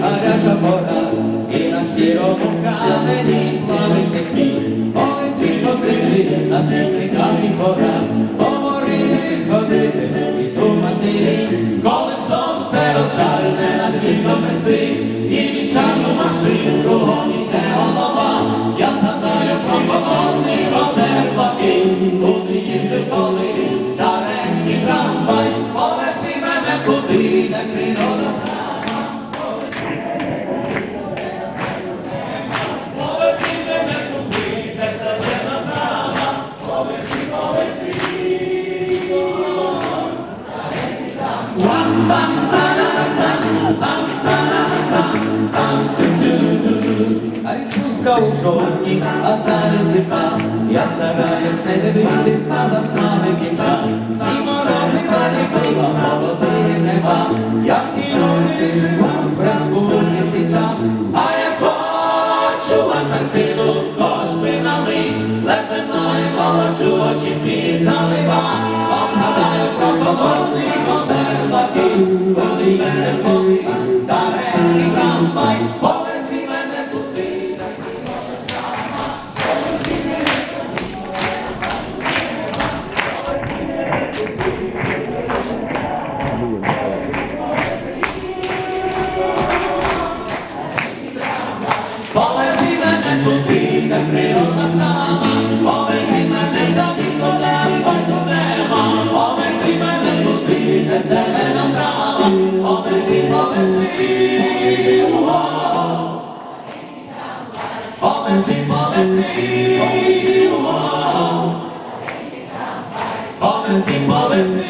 гаряча пора, і на сірому камені плавиться хліб. Цвіто кричить, на світлі і пора, говорити, відходити, і думати. Коли сонце розжарене над містом висить, відпустка у жовтні, а далі зима. Я стараюсь не дивитись на засмаги дівчат. І морози далі пива, молодої нема. Як ті люди живуть, бракує час. А я хочу Валентину, хоч би на мить. Лепеною молочу очі мій. Повези, о. повези, повези, о. повези, повези.